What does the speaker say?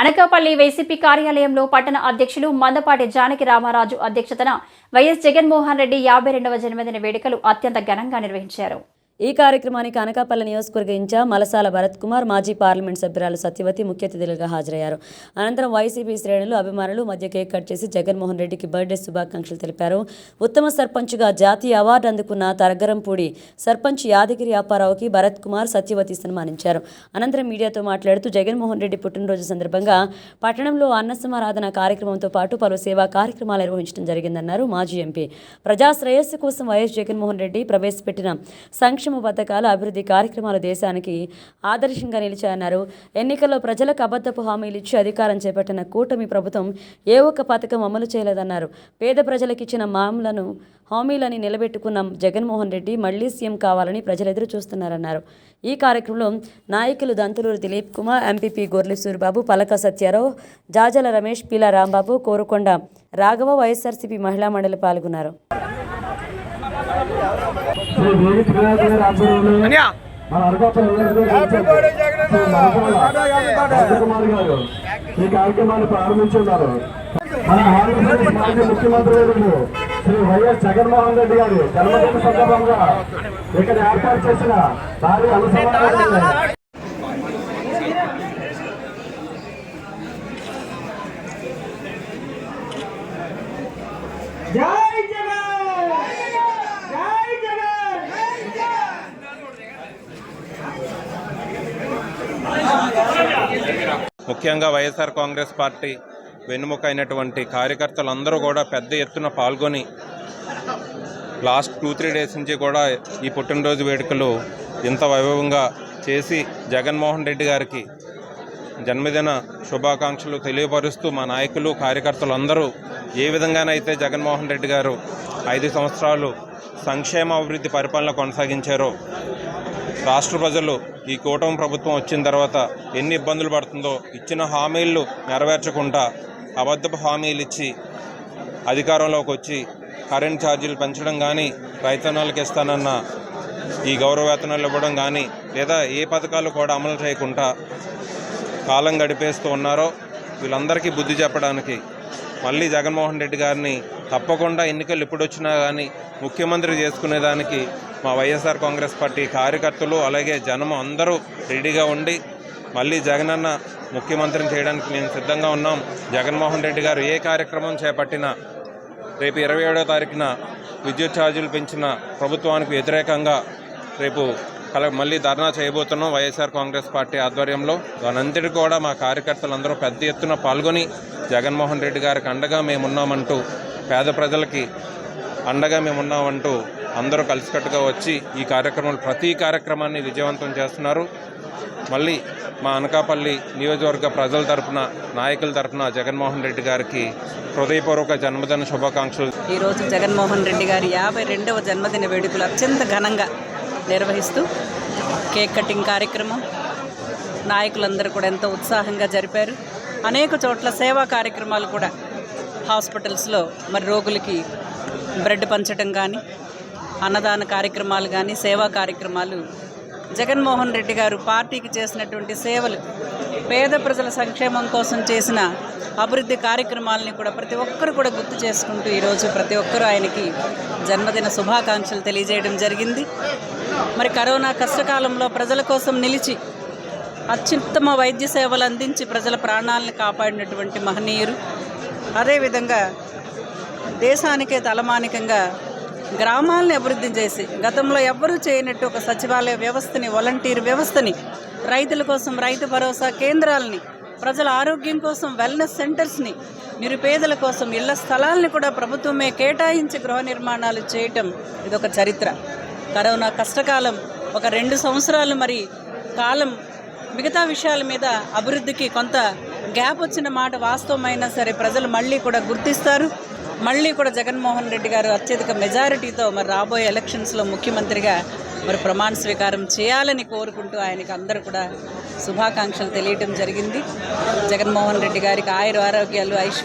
Anakapalli YCP కార్యాలయంలో పట్టణ అధ్యక్షులు మందపాటి జానకి రామారాజు అధ్యక్షతన వైఎస్ జగన్మోహన్ రెడ్డి యాభై రెండవ జన్మదిన వేడుకలు అత్యంత ఘనంగా నిర్వహించారు. ఈ కార్యక్రమానికి అనకాపల్లి నియోజకవర్గ ఇన్ఛార్జ్ మలసాల భరత్ కుమార్ మాజీ పార్లమెంట్ సభ్యురాలు సత్యవతి ముఖ్య అతిథులుగా హాజరయ్యారు. అనంతరం వైసీపీ శ్రేణులు అభిమానులు మధ్య కేక్ కట్ చేసి జగన్మోహన్ రెడ్డికి బర్త్డే శుభాకాంక్షలు తెలిపారు. ఉత్తమ సర్పంచ్గా జాతీయ అవార్డు అందుకున్న తరగరంపూడి సర్పంచ్ యాదగిరి అప్పారావుకి భరత్ కుమార్ సత్యవతి సన్మానించారు. అనంతరం మీడియాతో మాట్లాడుతూ జగన్మోహన్ రెడ్డి పుట్టినరోజు సందర్భంగా పట్టణంలో అన్న సమారాధన కార్యక్రమంతో పాటు పలు సేవా కార్యక్రమాలు నిర్వహించడం జరిగిందన్నారు మాజీ ఎంపీ. ప్రజా శ్రేయస్సు కోసం వైఎస్ జగన్మోహన్ రెడ్డి ప్రవేశపెట్టిన సంక్షేమ పథకాల అభివృద్ధి కార్యక్రమాలు దేశానికి ఆదర్శంగా నిలిచాయన్నారు. ఎన్నికల్లో ప్రజలకు అబద్ధపు హామీలు ఇచ్చి అధికారం చేపట్టిన కూటమి ప్రభుత్వం ఏ ఒక్క పథకం అమలు చేయలేదన్నారు. పేద ప్రజలకు ఇచ్చిన మామలను హామీలని నిలబెట్టుకున్న జగన్మోహన్ రెడ్డి మళ్ళీ సీఎం కావాలని ప్రజలు ఎదురు చూస్తున్నారన్నారు. ఈ కార్యక్రమంలో నాయకులు దంతులూరు దిలీప్ కుమార్ ఎంపీపీ గొర్లి సూరిబాబు పలక సత్యారావు జాజల రమేష్ పీలా రాంబాబు కోరుకొండ రాఘవ వైఎస్ఆర్సీపీ మహిళా మండలి పాల్గొన్నారు. శ్రీ వేది ప్రియాజ్ గారి ఆధ్వర్యంలో మన అనకాపల్లి నియోజకవర్గ గారు ఈ కార్యక్రమాన్ని ప్రారంభించున్నారు మన ఆంధ్రప్రదేశ్ మాజీ ముఖ్యమంత్రి శ్రీ వైఎస్ జగన్మోహన్ రెడ్డి గారి జన్మదిన సందర్భంగా ఇక్కడ ఏర్పాటు చేసిన భారీ అనుసంధానం ముఖ్యంగా వైఎస్ఆర్ కాంగ్రెస్ పార్టీ వెన్నుముక అయినటువంటి కార్యకర్తలందరూ కూడా పెద్ద ఎత్తున పాల్గొని లాస్ట్ టూ త్రీ డేస్ నుంచి కూడా ఈ పుట్టినరోజు వేడుకలు ఇంత వైభవంగా చేసి జగన్మోహన్ రెడ్డి గారికి జన్మదిన శుభాకాంక్షలు తెలియపరుస్తూ మా నాయకులు కార్యకర్తలు అందరూ ఏ విధంగానైతే జగన్మోహన్ రెడ్డి గారు ఐదు సంవత్సరాలు సంక్షేమ అభివృద్ధి పరిపాలన కొనసాగించారో రాష్ట్ర ప్రజలు ఈ కూటమి ప్రభుత్వం వచ్చిన తర్వాత ఎన్ని ఇబ్బందులు పడుతుందో ఇచ్చిన హామీలు నెరవేర్చకుండా అబద్ధపు హామీలు ఇచ్చి అధికారంలోకి వచ్చి కరెంట్ ఛార్జీలు పెంచడం కానీ రైతన్నలకు ఇస్తానన్న ఈ గౌరవ వేతనాలు ఇవ్వడం కానీ లేదా ఏ పథకాలు కూడా అమలు చేయకుండా కాలం గడిపేస్తూ ఉన్నారో వీళ్ళందరికీ బుద్ధి చెప్పడానికి మళ్ళీ జగన్మోహన్ రెడ్డి గారిని తప్పకుండా ఎన్నికలు ఎప్పుడు వచ్చినా కానీ ముఖ్యమంత్రి చేసుకునేదానికి మా వైఎస్ఆర్ కాంగ్రెస్ పార్టీ కార్యకర్తలు అలాగే జనం అందరూ రెడీగా ఉండి మళ్ళీ జగనన్న ముఖ్యమంత్రిని చేయడానికి మేము సిద్ధంగా ఉన్నాం. జగన్మోహన్ రెడ్డి గారు ఏ కార్యక్రమం చేపట్టినా రేపు ఇరవై ఏడో తారీఖున విద్యుత్ ఛార్జీలు పెంచిన ప్రభుత్వానికి వ్యతిరేకంగా రేపు కల మళ్ళీ ధర్నా చేయబోతున్నాం వైఎస్ఆర్ కాంగ్రెస్ పార్టీ ఆధ్వర్యంలో. దానంతటి కూడా మా కార్యకర్తలందరూ పెద్ద ఎత్తున పాల్గొని జగన్మోహన్ రెడ్డి గారికి అండగా మేమున్నామంటూ పేద ప్రజలకి అండగా మేమున్నామంటూ అందరూ కలిసికట్టుగా వచ్చి ఈ కార్యక్రమాలు ప్రతి కార్యక్రమాన్ని విజయవంతం చేస్తున్నారు. మళ్ళీ మా అనకాపల్లి నియోజకవర్గ ప్రజల తరపున నాయకుల తరపున జగన్మోహన్ రెడ్డి గారికి హృదయపూర్వక జన్మదిన శుభాకాంక్షలు. ఈరోజు జగన్మోహన్ రెడ్డి గారి యాభై రెండవ జన్మదిన వేడుకలు అత్యంత ఘనంగా నిర్వహిస్తూ కేక్ కటింగ్ కార్యక్రమం నాయకులందరూ కూడా ఎంతో ఉత్సాహంగా జరిపారు. అనేక చోట్ల సేవా కార్యక్రమాలు కూడా హాస్పిటల్స్లో మరి రోగులకి బ్రెడ్ పంచడం కానీ అన్నదాన కార్యక్రమాలు కానీ సేవా కార్యక్రమాలు. జగన్మోహన్ రెడ్డి గారు పార్టీకి చేసినటువంటి సేవలు పేద ప్రజల సంక్షేమం కోసం చేసిన అభివృద్ధి కార్యక్రమాలని కూడా ప్రతి ఒక్కరు కూడా గుర్తు చేసుకుంటూ ఈరోజు ప్రతి ఒక్కరూ ఆయనకి జన్మదిన శుభాకాంక్షలు తెలియజేయడం జరిగింది. మరి కరోనా కష్టకాలంలో ప్రజల కోసం నిలిచి అత్యుత్తమ వైద్య సేవలు అందించి ప్రజల ప్రాణాలను కాపాడినటువంటి మహనీయురు అదేవిధంగా దేశానికే తలమానికంగా గ్రామాలను అభివృద్ధి చేసి గతంలో ఎవ్వరూ చేయనట్టు ఒక సచివాలయ వ్యవస్థని వాలంటీర్ వ్యవస్థని రైతుల కోసం రైతు భరోసా కేంద్రాలని ప్రజల ఆరోగ్యం కోసం వెల్నెస్ సెంటర్స్ని నిరుపేదల కోసం ఇళ్ళ స్థలాల్ని కూడా ప్రభుత్వమే కేటాయించి గృహ నిర్మాణాలు చేయటం ఇదొక చరిత్ర. కరోనా కష్టకాలం ఒక రెండు సంవత్సరాలు మరి కాలం మిగతా విషయాల మీద అభివృద్ధికి కొంత గ్యాప్ వచ్చిన మాట వాస్తవమైనా సరే ప్రజలు మళ్ళీ కూడా గుర్తిస్తారు. మళ్ళీ కూడా జగన్మోహన్ రెడ్డి గారు అత్యధిక మెజారిటీతో మరి రాబోయే ఎలక్షన్స్లో ముఖ్యమంత్రిగా మరి ప్రమాణ స్వీకారం చేయాలని కోరుకుంటూ ఆయనకి అందరూ కూడా శుభాకాంక్షలు తెలియటం జరిగింది. జగన్మోహన్ రెడ్డి గారికి ఆయుర ఆరోగ్యాలు ఐశ్వర్య